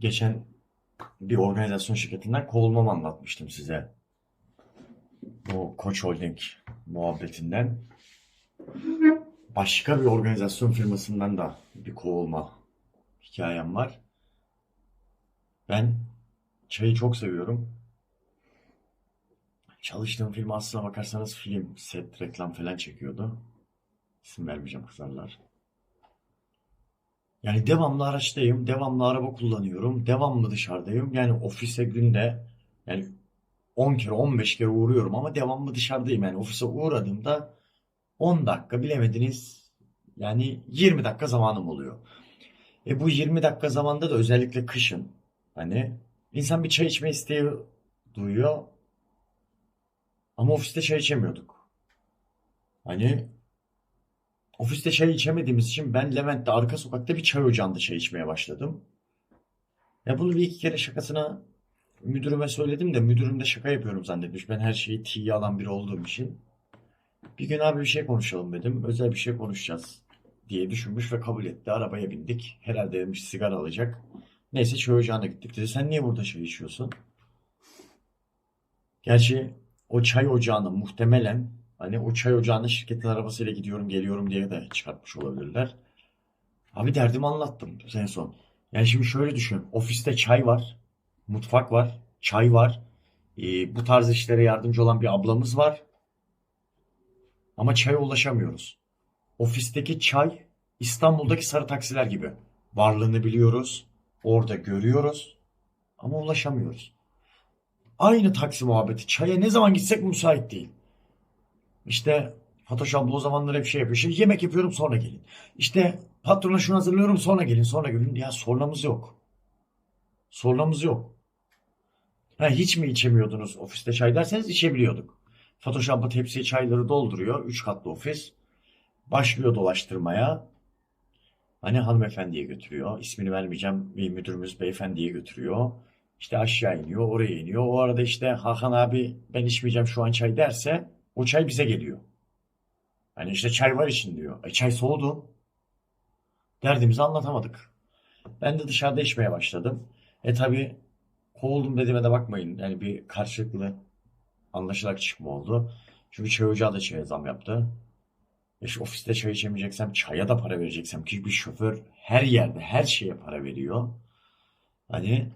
geçen bir organizasyon şirketinden kovulmamı anlatmıştım size. O Koç Holding muhabbetinden. Başka bir organizasyon firmasından da bir kovulma hikayem var. Ben çayı çok seviyorum. Çalıştığım firma aslına bakarsanız film, set, reklam falan çekiyordu. İsim vermeyeceğim kızarlar. Yani devamlı araçtayım, devamlı araba kullanıyorum, devamlı dışarıdayım. Yani ofise günde yani 10 kere 15 kere uğruyorum ama devamlı dışarıdayım. Yani ofise uğradığımda 10 dakika bilemediniz yani 20 dakika zamanım oluyor. E bu 20 dakika zamanda da özellikle kışın hani insan bir çay içme isteği duyuyor ama ofiste çay içemiyorduk. Hani ofiste çay içemediğimiz için ben Levent'te arka sokakta bir çay ocağında çay içmeye başladım. Ya bunu bir iki kere şakasına müdürüme söyledim de müdürüm de şaka yapıyorum zannetmiş. Ben her şeyi tiye alan biri olduğum için. Bir gün abi bir şey konuşalım dedim. Özel bir şey konuşacağız diye düşünmüş ve kabul etti. Arabaya bindik. Herhalde demiş sigara alacak. Neyse çay ocağına gittik. Dedi sen niye burada çay içiyorsun? Gerçi o çay ocağına muhtemelen hani o çay ocağına şirketin arabasıyla gidiyorum geliyorum diye de çıkartmış olabilirler. Abi derdimi anlattım en son. Yani şimdi şöyle düşün. Ofiste çay var. Mutfak var. Çay var. Ee, bu tarz işlere yardımcı olan bir ablamız var. Ama çaya ulaşamıyoruz. Ofisteki çay İstanbul'daki sarı taksiler gibi. Varlığını biliyoruz. Orada görüyoruz. Ama ulaşamıyoruz. Aynı taksi muhabbeti. Çaya ne zaman gitsek müsait değil. İşte Fatoş abla o zamanlar hep şey yapıyor. Şimdi yemek yapıyorum sonra gelin. İşte patrona şunu hazırlıyorum sonra gelin sonra gelin. Ya sorunumuz yok. Sorunumuz yok. Ha, hiç mi içemiyordunuz ofiste çay derseniz içebiliyorduk. Fatoş abla tepsiye çayları dolduruyor. Üç katlı ofis. Başlıyor dolaştırmaya. Hani hanımefendiye götürüyor. İsmini vermeyeceğim. Bir müdürümüz beyefendiye götürüyor. İşte aşağı iniyor, oraya iniyor. O arada işte Hakan abi ben içmeyeceğim şu an çay derse o çay bize geliyor. Hani işte çay var için diyor. E çay soğudu. Derdimizi anlatamadık. Ben de dışarıda içmeye başladım. E tabi kovuldum dediğime de bakmayın. Yani bir karşılıklı anlaşılarak çıkma oldu. Çünkü çay ocağı da çaya zam yaptı. E şu ofiste çay içemeyeceksem çaya da para vereceksem ki bir şoför her yerde her şeye para veriyor. Hani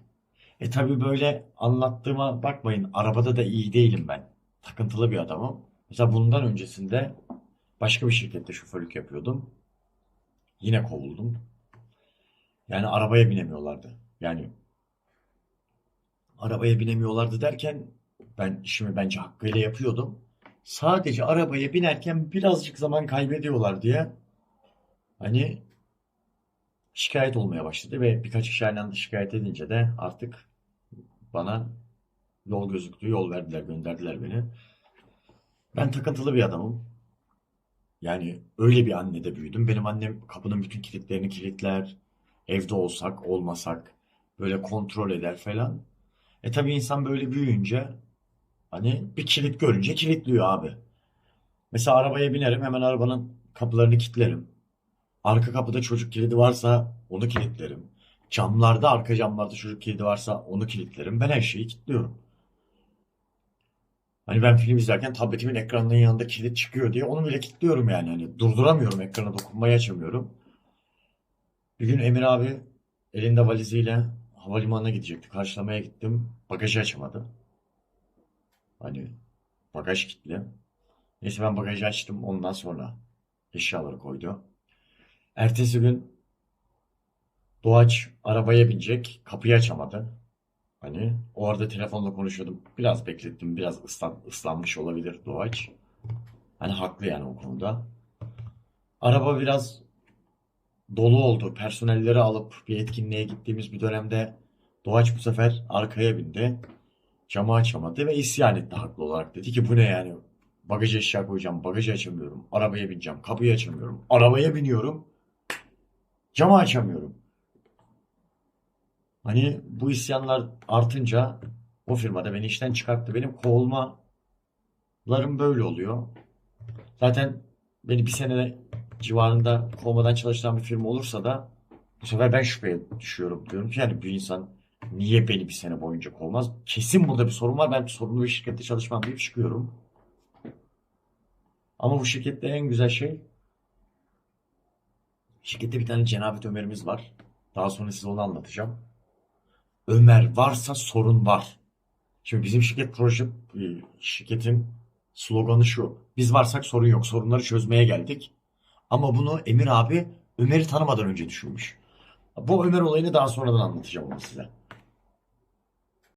e tabi böyle anlattığıma bakmayın. Arabada da iyi değilim ben. Takıntılı bir adamım. Mesela bundan öncesinde başka bir şirkette şoförlük yapıyordum. Yine kovuldum. Yani arabaya binemiyorlardı. Yani arabaya binemiyorlardı derken ben işimi bence hakkıyla yapıyordum. Sadece arabaya binerken birazcık zaman kaybediyorlar diye hani şikayet olmaya başladı ve birkaç kişi aynı şikayet edince de artık bana yol gözüktü, yol verdiler, gönderdiler beni. Ben takıntılı bir adamım. Yani öyle bir annede büyüdüm. Benim annem kapının bütün kilitlerini kilitler. Evde olsak, olmasak böyle kontrol eder falan. E tabii insan böyle büyüyünce hani bir kilit görünce kilitliyor abi. Mesela arabaya binerim hemen arabanın kapılarını kilitlerim. Arka kapıda çocuk kilidi varsa onu kilitlerim. Camlarda, arka camlarda çocuk kilidi varsa onu kilitlerim. Ben her şeyi kilitliyorum. Hani ben film izlerken tabletimin ekranının yanında kilit çıkıyor diye onu bile kilitliyorum yani. Hani durduramıyorum ekrana dokunmayı açamıyorum. Bir gün Emir abi elinde valiziyle havalimanına gidecekti. Karşılamaya gittim. Bagajı açamadı. Hani bagaj kilitli. Neyse ben bagajı açtım. Ondan sonra eşyaları koydu. Ertesi gün Doğaç arabaya binecek. Kapıyı açamadı. Hani o arada telefonla konuşuyordum. Biraz beklettim. Biraz ıslan, ıslanmış olabilir Doğaç. Hani haklı yani o konuda. Araba biraz dolu oldu. Personelleri alıp bir etkinliğe gittiğimiz bir dönemde Doğaç bu sefer arkaya bindi. Camı açamadı ve isyan etti haklı olarak. Dedi ki bu ne yani? Bagaja eşya koyacağım. Bagajı açamıyorum. Arabaya bineceğim. Kapıyı açamıyorum. Arabaya biniyorum. Camı açamıyorum. Hani bu isyanlar artınca o firmada beni işten çıkarttı. Benim kovulmalarım böyle oluyor. Zaten beni bir sene civarında kovmadan çalıştıran bir firma olursa da bu sefer ben şüpheye düşüyorum. Diyorum ki yani bir insan Niye beni bir sene boyunca kovmaz? Kesin burada bir sorun var. Ben sorunlu bir şirkette çalışmam deyip çıkıyorum. Ama bu şirkette en güzel şey şirkette bir tane Cenabet Ömer'imiz var. Daha sonra size onu anlatacağım. Ömer varsa sorun var. Şimdi bizim şirket proje e, şirketin sloganı şu. Biz varsak sorun yok. Sorunları çözmeye geldik. Ama bunu Emir abi Ömer'i tanımadan önce düşünmüş. Bu Ömer olayını daha sonradan anlatacağım ama size.